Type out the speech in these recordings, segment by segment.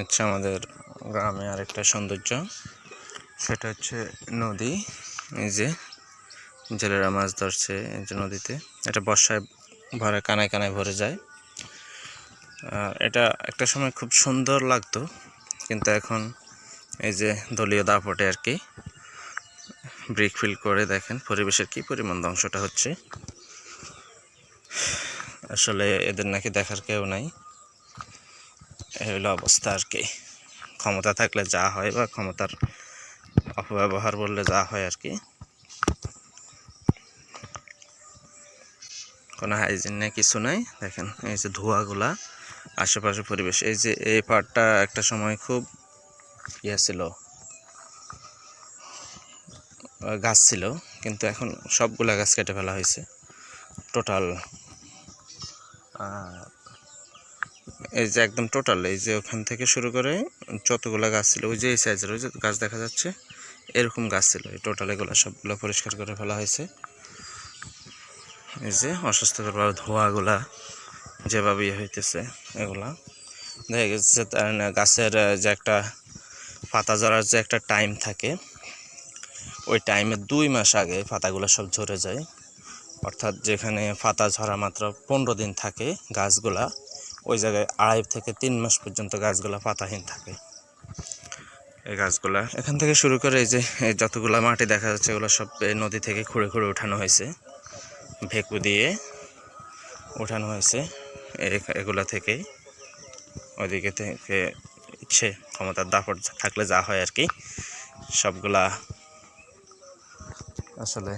হচ্ছে আমাদের গ্রামে আরেকটা সৌন্দর্য। সেটা হচ্ছে নদী। এই যে জেলেরা মাছ ধরছে এই যে নদীতে। এটা বর্ষায় ভরে, কানায় কানায় ভরে যায়। এটা একটা সময় খুব সুন্দর লাগতো, কিন্তু এখন এই যে দলীয় দাপটে আর কি ব্রিক ফিল করে দেখেন পরিবেশের কি পরিমাণ ধ্বংসটা হচ্ছে। আসলে এদের নাকি দেখার কেউ নাই। এই হলো অবস্থা আর কি। ক্ষমতা থাকলে যা হয় বা ক্ষমতার অপব্যবহার বললে যা হয় আর কি। কোনো হাইজিন নেই, কিছু নাই। দেখেন, এই যে ধোঁয়াগুলা আশেপাশে পরিবেশ। এই যে এই পার্টটা একটা সময় খুব ইয়ে ছিল। গাছ ছিল, কিন্তু এখন সবগুলা গাছ কেটে ফেলা হয়েছে। টোটাল এই যে একদম টোটাল এই যে ওখান থেকে শুরু করে যতগুলা গাছ ছিল, ওই যে এই সাইজের ওই যে গাছ দেখা যাচ্ছে, এরকম গাছ ছিল। এই টোটাল এগুলো সবগুলো পরিষ্কার করে ফেলা হয়েছে। এই যে অস্বাস্থ্যকরভাবে ধোঁয়াগুলা যেভাবে ইয়ে হইতেছে, এগুলা। দেখা গেছে তার গাছের যে একটা পাতা ঝরার যে একটা টাইম থাকে, ওই টাইমে দুই মাস আগে পাতাগুলো সব ঝরে যায়। অর্থাৎ যেখানে পাতা ঝরা মাত্র পনেরো দিন থাকে গাছগুলা ওই জায়গায় আড়াই থেকে তিন মাস পর্যন্ত গাছগুলা পাতাহীন থাকে। এই গাছগুলা এখান থেকে শুরু করে এই যে যতগুলা মাটি দেখা যাচ্ছে এগুলো সব নদী থেকে খুঁড়ে খুঁড়ে উঠানো হয়েছে। ভেকু দিয়ে উঠানো হয়েছে এগুলা থেকেই। ওইদিকে থেকে ইচ্ছে ক্ষমতার দাপট থাকলে যা হয় আর কি। সবগুলা আসলে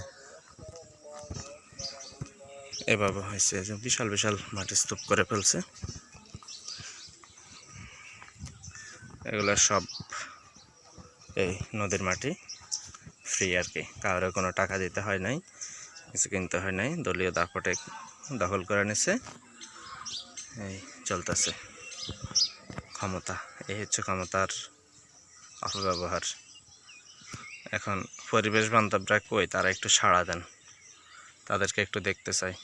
এভাবে হয়েছে যে বিশাল বিশাল মাটি স্তূপ করে ফেলছে। এগুলো সব এই নদীর মাটি ফ্রি আর কি। কারও কোনো টাকা দিতে হয় নাই, কিছু কিনতে হয় নাই, দলীয় দাপটে দখল করে নিছে। এই চলতেছে। ক্ষমতা, এই হচ্ছে ক্ষমতার অপব্যবহার। এখন পরিবেশ বান্ধবরা কই? তারা একটু সাড়া দেন। তাদেরকে একটু দেখতে চাই।